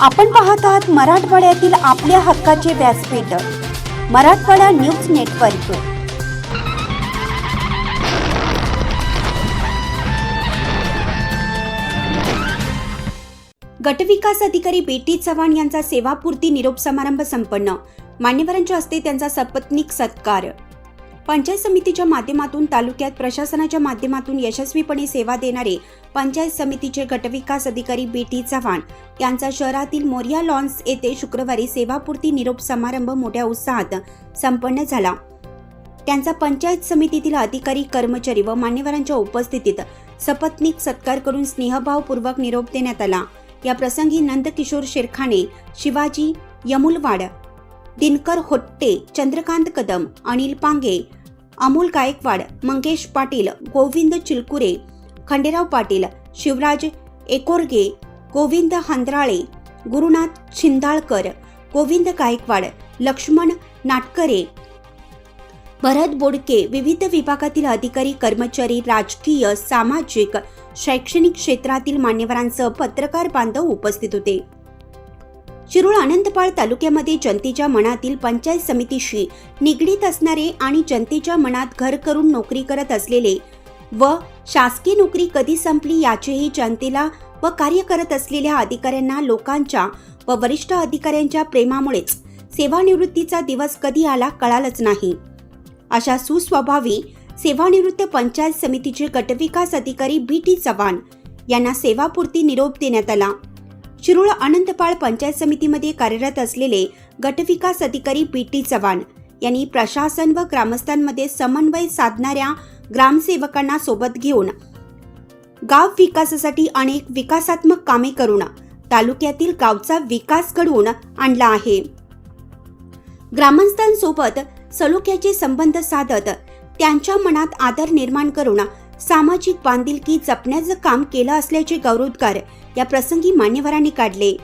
आपण पाहत आहात मराठवाड्यातील आपल्या हक्काचे व्यासपीठ मराठवाडा न्यूज नेटवर्क. गटविकास अधिकारी बेटी चव्हाण यांचा सेवापूर्ती निरोप समारंभ संपन्न. मान्यवरांच्या हस्ते त्यांचा सपत्नीक सत्कार. पंचायत समितीच्या माध्यमातून तालुक्यात प्रशासनाच्या माध्यमातून यशस्वीपणे सेवा देणारे पंचायत समितीचे गटविकास अधिकारी बी टी चव्हाण यांचा शहरातील मोरिया लॉन्स येथे शुक्रवारी सेवापूर्ती निरोप समारंभ मोठ्या उत्साहात संपन्न झाला. त्यांचा पंचायत समितीतील अधिकारी कर्मचारी व मान्यवरांच्या उपस्थितीत सपत्नीक सत्कार करून स्नेहभावपूर्वक निरोप देण्यात आला. या प्रसंगी नंदकिशोर शेरखाने शिवाजी यमुलवाड दिनकर होट्टे चंद्रकांत कदम अनिल पांगे अमोल गायकवाड मंगेश पाटील गोविंद चिलकुरे खंडेराव पाटील शिवराज एकोरगे गोविंद हंद्राळे गुरुनाथ छिंदाळकर गोविंद गायकवाड लक्ष्मण नाटकरे. भरत बोडके विविध विभागातील अधिकारी कर्मचारी राजकीय सामाजिक शैक्षणिक क्षेत्रातील मान्यवरांसह पत्रकार बांधव उपस्थित होते. शिरूळ आनंदपाळ तालुक्यामध्ये जनतेच्या मनातील पंचायत समितीशी निगडीत असणारे आणि जनतेच्या मनात घर करून नोकरी करत असलेले व शासकीय नोकरी कधी संपली याचेही जनतेला व कार्य करत असलेल्या अधिकाऱ्यांना लोकांच्या व वरिष्ठ अधिकाऱ्यांच्या प्रेमामुळेच सेवानिवृत्तीचा दिवस कधी आला कळालच नाही. अशा सुस्वभावी सेवानिवृत्त पंचायत समितीचे गटविकास अधिकारी बी टी चव्हाण यांना सेवापूर्ती निरोप देण्यात आला. शिरूळ अनंतपाळ पंचायत समितीमध्ये कार्यरत असलेले गटविकास अधिकारी पी टी चव्हाण यांनी प्रशासन व ग्रामस्थांमध्ये समन्वय साधणाऱ्या ग्रामसेवकांना सोबत घेऊन गाव विकासासाठी अनेक विकासात्मक कामे करून तालुक्यातील गावचा विकास घडवून आणला आहे. ग्रामस्थांसोबत सलोख्याचे संबंध साधत त्यांच्या मनात आदर निर्माण करून सामाजिक बांधिलकी जपण्याचं काम केलं असल्याचे गौरवोद्गार या प्रसंगी मान्यवरांनी काढले.